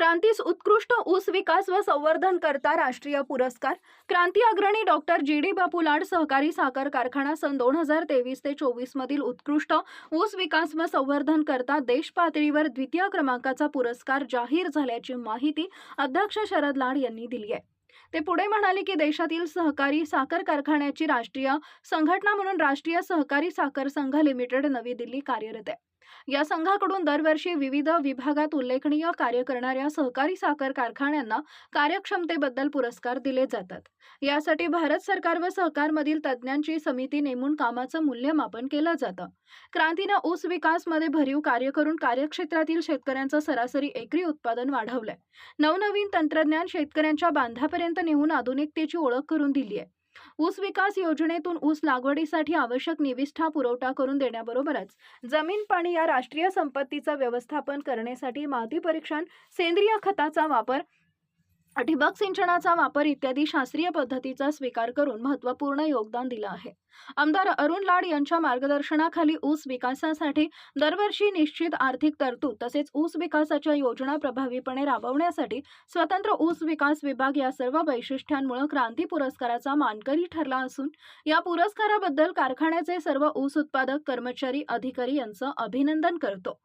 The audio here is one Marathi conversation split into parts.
क्रांतीस उत्कृष्ट ऊस विकास व संवर्धन करता राष्ट्रीय पुरस्कार. क्रांती अग्रणी डॉक्टर जी डी बापू लाड सहकारी साखर कारखाना सन दोन हजार तेवीस ते चोवीस मधील उत्कृष्ट ऊस विकास व संवर्धन करता देश पातळीवर द्वितीय क्रमांकाचा पुरस्कार जाहीर झाल्याची माहिती अध्यक्ष शरद लाड यांनी दिली आहे. ते पुढे म्हणाले की देशातील सहकारी साखर कारखान्याची राष्ट्रीय संघटना म्हणून राष्ट्रीय सहकारी साखर संघ लिमिटेड नवी दिल्ली कार्यरत आहे. या संघाकडून दरवर्षी विविध विभागात उल्लेखनीय कार्य करणाऱ्या सहकारी साखर कारखान्यांना कार्यक्षमतेबद्दल पुरस्कार दिले जातात. यासाठी भारत सरकार व सहकारमधील तज्ज्ञांची समिती नेमून कामाचं मूल्यमापन केलं जातं. क्रांतीनं ऊस विकासमध्ये भरीव कार्य करून कार्यक्षेत्रातील शेतकऱ्यांचं सरासरी एकरी उत्पादन वाढवलंय. नवनवीन तंत्रज्ञान शेतकऱ्यांच्या बांधापर्यंत नेऊन आधुनिकतेची ओळख करून दिली आहे ऊस विकास योजनेतून ऊस लागवडीसाठी आवश्यक निविष्ठा पुरवठा करून देण्याबरोबरच जमीन पाणी या राष्ट्रीय संपत्तीचं व्यवस्थापन करण्यासाठी माती परीक्षण सेंद्रिय खताचा वापर ठिबक सिंचनाचा वापर इत्यादी शास्त्रीय पद्धतीचा स्वीकार करून महत्त्वपूर्ण योगदान दिलं आहे. आमदार अरुण लाड यांच्या मार्गदर्शनाखाली ऊस विकासासाठी दरवर्षी निश्चित आर्थिक तरतूद तसेच ऊस विकासाच्या योजना प्रभावीपणे राबवण्यासाठी स्वतंत्र ऊस विकास विभाग या सर्व वैशिष्ट्यांमुळे क्रांती पुरस्काराचा मानकरी ठरला असून या पुरस्काराबद्दल कारखान्याचे सर्व ऊस उत्पादक कर्मचारी अधिकारी यांचं अभिनंदन करतो.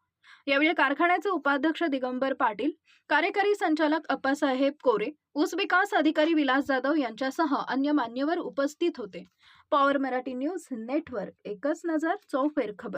यावेळी कारखान्याचे उपाध्यक्ष दिगंबर पाटील कार्यकारी संचालक अप्पासाहेब कोरे ऊस विकास अधिकारी विलास जाधव यांच्यासह अन्य मान्यवर उपस्थित होते. पॉवर मराठी न्यूज नेटवर्क एकच नजर चौफेर खबर.